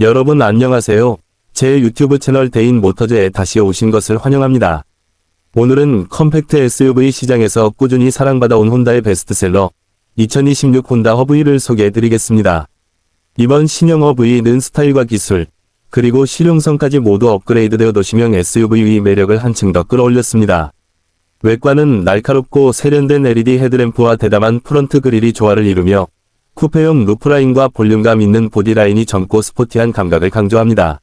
여러분 안녕하세요. 제 유튜브 채널 데인 모터즈에 다시 오신 것을 환영합니다. 오늘은 컴팩트 SUV 시장에서 꾸준히 사랑받아온 혼다의 베스트셀러 2026 혼다 허브이를 소개해드리겠습니다. 이번 신형 허브이는 스타일과 기술, 그리고 실용성까지 모두 업그레이드되어 도시명 SUV의 매력을 한층 더 끌어올렸습니다. 외관은 날카롭고 세련된 LED 헤드램프와 대담한 프론트 그릴이 조화를 이루며 쿠페형 루프라인과 볼륨감 있는 보디라인이 젊고 스포티한 감각을 강조합니다.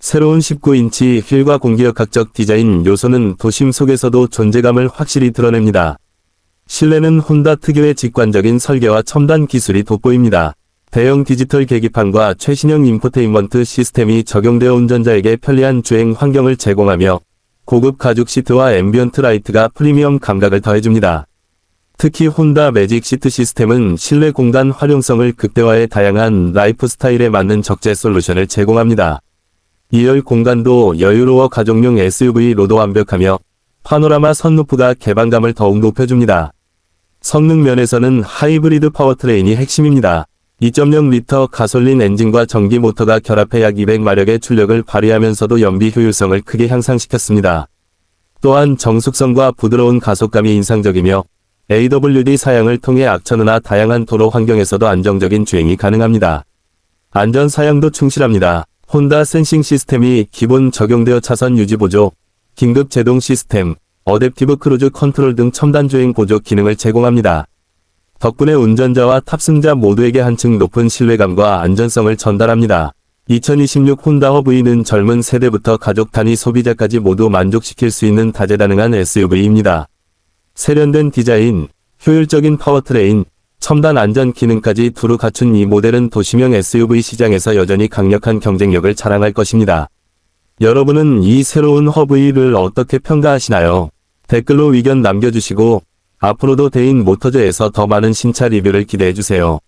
새로운 19인치 휠과 공기역학적 디자인 요소는 도심 속에서도 존재감을 확실히 드러냅니다. 실내는 혼다 특유의 직관적인 설계와 첨단 기술이 돋보입니다. 대형 디지털 계기판과 최신형 인포테인먼트 시스템이 적용되어 운전자에게 편리한 주행 환경을 제공하며 고급 가죽 시트와 앰비언트 라이트가 프리미엄 감각을 더해줍니다. 특히 혼다 매직 시트 시스템은 실내 공간 활용성을 극대화해 다양한 라이프 스타일에 맞는 적재 솔루션을 제공합니다. 2열 공간도 여유로워 가족용 SUV로도 완벽하며 파노라마 선루프가 개방감을 더욱 높여줍니다. 성능 면에서는 하이브리드 파워트레인이 핵심입니다. 2.0리터 가솔린 엔진과 전기 모터가 결합해 약 200마력의 출력을 발휘하면서도 연비 효율성을 크게 향상시켰습니다. 또한 정숙성과 부드러운 가속감이 인상적이며 AWD 사양을 통해 악천후나 다양한 도로 환경에서도 안정적인 주행이 가능합니다. 안전 사양도 충실합니다. 혼다 센싱 시스템이 기본 적용되어 차선 유지 보조, 긴급 제동 시스템, 어댑티브 크루즈 컨트롤 등 첨단 주행 보조 기능을 제공합니다. 덕분에 운전자와 탑승자 모두에게 한층 높은 신뢰감과 안전성을 전달합니다. 2026 혼다 허브이는 젊은 세대부터 가족 단위 소비자까지 모두 만족시킬 수 있는 다재다능한 SUV입니다. 세련된 디자인, 효율적인 파워트레인, 첨단 안전 기능까지 두루 갖춘 이 모델은 도시명 SUV 시장에서 여전히 강력한 경쟁력을 자랑할 것입니다. 여러분은 이 새로운 허브이를 어떻게 평가하시나요? 댓글로 의견 남겨주시고 앞으로도 대인 모터즈에서 더 많은 신차 리뷰를 기대해주세요.